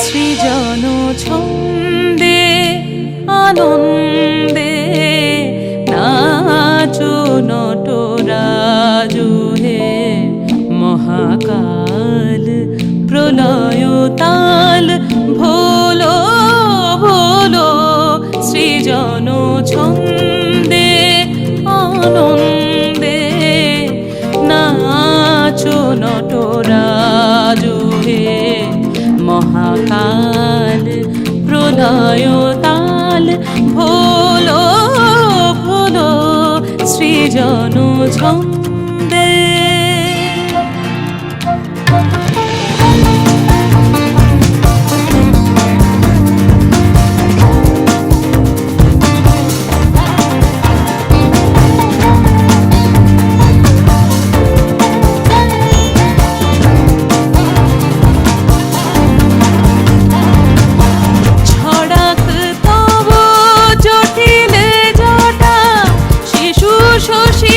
সৃজন ছন্দে আনন্দে নাচো নটরাজু হে মহাকাল প্রলয় তাল ভোলো ভোলো সৃজন ছন্দে আনন্দে মহাকাল প্রলয় তাল ভোলো ভোলো সৃজন ছন্দে শিশু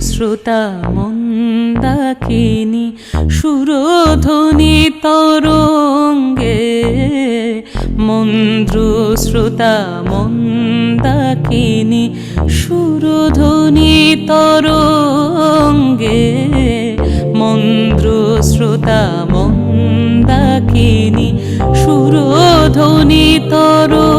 শ্রোতা মন্দাকিনী সুরধ্বনি তরঙ্গে মন্ত্র শ্রোতা মন্দাকিনী সুরধ্বনি তরঙ্গে মন্ত্র শ্রোতা মন্দাকিনী সুরধ্বনি তরঙ্গে।